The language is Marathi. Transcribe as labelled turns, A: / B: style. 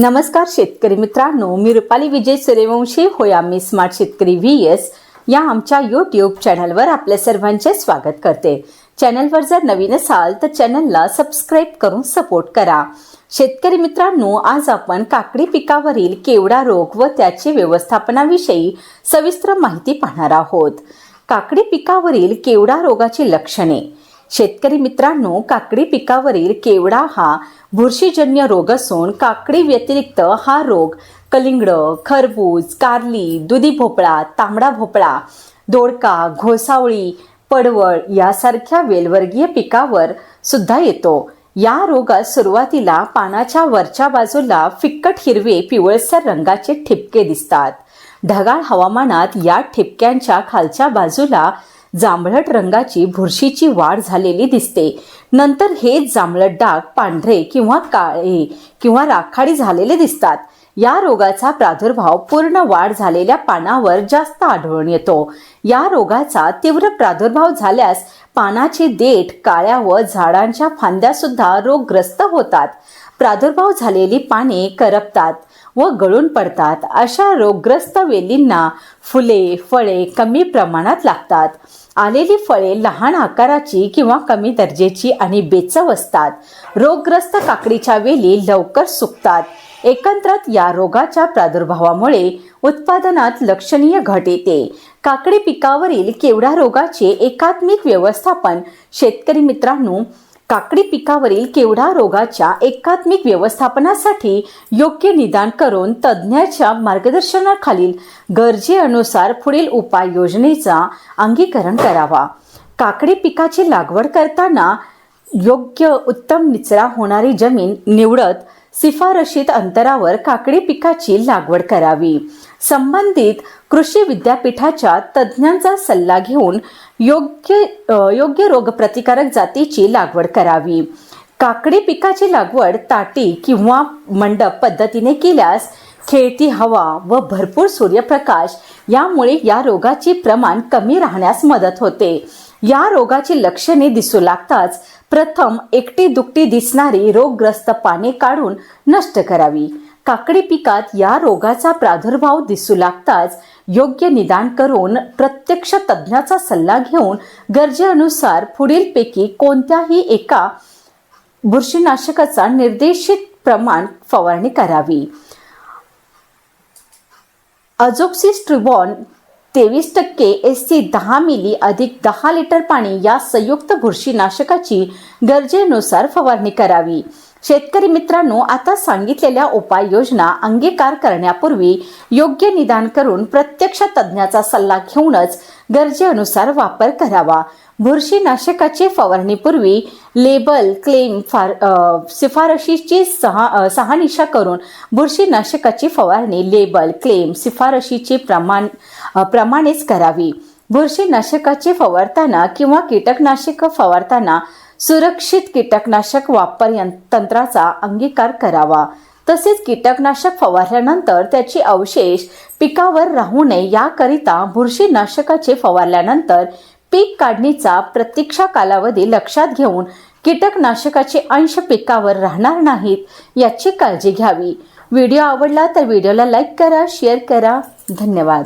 A: नमस्कार शेतकरी मित्रांनो मी रुपाली विजय सूर्यवंशी. होय आम्ही स्मार्ट शेतकरी व्ही एस या आमच्या यूट्यूब चॅनलवर आपल्या सर्वांचे स्वागत करते. चॅनलवर जर नवीन असाल तर चॅनलला सबस्क्राईब करून सपोर्ट करा. शेतकरी मित्रांनो आज आपण काकडी पिकावरील केवडा रोग व त्याचे व्यवस्थापनाविषयी सविस्तर माहिती पाहणार आहोत. काकडी पिकावरील केवडा रोगाची लक्षणे शेतकरी मित्रांनो काकडी पिकावरील केवडा हा बुरशीजन्य रोग असून काकडी व्यतिरिक्त हा रोग कलिंगड खरबूज कारली दुधी भोपळा तांबडा भोपळा दोडका घोसावळी पडवळ यासारख्या वेलवर्गीय पिकावर सुद्धा येतो. या रोगात सुरुवातीला पानाच्या वरच्या बाजूला फिक्कट हिरवे पिवळसर रंगाचे ठिपके दिसतात. ढगाळ हवामानात या ठिपक्यांच्या खालच्या बाजूला जांभळट रंगाची बुरशीची वाढ झालेली दिसते. नंतर हे जांभळट डाग पांढरे किंवा काळे किंवा राखाडी झालेले दिसतात. या रोगाचा प्रादुर्भाव पूर्ण वाढ झालेल्या पानावर जास्त आढळून येतो. या रोगाचा तीव्र प्रादुर्भाव झाल्यास पानाची देठ काळ्या व झाडांच्या फांद्या सुद्धा रोगग्रस्त होतात. प्रादुर्भाव झालेली पाने करपतात व गळून पडतात. अशा रोगग्रस्त वेलींना फुले फळे कमी प्रमाणात लागतात. आलेली फळे लहान आकाराची किंवा कमी दर्जेची आणि बेचव असतात. रोगग्रस्त काकडीच्या वेली लवकर सुकतात. एकंदरत या रोगाच्या प्रादुर्भावामुळे उत्पादनात लक्षणीय घट येते. काकडी पिकावरील केवढा रोगाचे एकात्मिक व्यवस्थापन शेतकरी मित्रांनो काकडी पिकावरील केवढा रोगाच्या एकात्मिक व्यवस्थापनासाठी योग्य निदान करून तज्ज्ञाच्या मार्गदर्शनाखालील गरजेनुसार पुढील उपाययोजनेचा अंगीकरण करावा. काकडी पिकाची लागवड करताना योग्य उत्तम निचरा होणारी जमीन निवडत शिफारशीत अंतरावर काकडी पिकाची लागवड करावी. संबंधित कृषी विद्यापीठाच्या तज्ज्ञांचा सल्ला घेऊन योग्य योग्य रोगप्रतिकारक जातीची लागवड करावी. काकडी पिकाची लागवड ताटी किंवा मंडप पद्धतीने केल्यास खेळती हवा व भरपूर सूर्यप्रकाश यामुळे या रोगाचे प्रमाण कमी राहण्यास मदत होते. या रोगाची लक्षणे दिसू लागताच प्रथम एकटी दुकटी दिसणारी रोगग्रस्त पाने काढून नष्ट करावी. काकडी पिकात या रोगाचा प्रादुर्भाव दिसू लागताच योग्य निदान करून प्रत्यक्ष तज्ज्ञाचा सल्ला घेऊन गरजेनुसार पुढीलपैकी कोणत्याही एका बुरशीनाशकाचा निर्देशित प्रमाण फवारणी करावी. अजोक्सिस्ट्रिबॉन तेवीस टक्के एस सी दहा मिली अधिक दहा लिटर पाणी या संयुक्त बुरशीनाशकाची गरजेनुसार फवारणी करावी. शेतकरी मित्रांनो आता सांगितलेल्या उपाययोजना अंगीकार करण्यापूर्वी योग्य निदान करून प्रत्यक्ष तज्ज्ञाचा सल्ला घेऊनच गरजेनुसार वापर करावा. बुरशीनाशकाची फवारणीपूर्वी लेबल क्लेम फार शिफारशीची सहा सहानिशा करून बुरशीनाशकाची फवारणी लेबल क्लेम शिफारशीची प्रमाण प्रमाणेच करावी. बुरशीनाशकाची फवारताना किंवा कीटकनाशक फवारताना सुरक्षित कीटकनाशक वापर तंत्राचा अंगीकार करावा. तसेच कीटकनाशक फवारल्यानंतर त्याचे अवशेष पिकावर राहू नये याकरिता बुरशीनाशकाचे फवारल्यानंतर पीक काढणीचा प्रतीक्षा कालावधी लक्षात घेऊन कीटकनाशकाचे अंश पिकावर राहणार नाहीत याची काळजी घ्यावी. व्हिडिओ आवडला तर व्हिडिओला लाईक करा शेअर करा. धन्यवाद.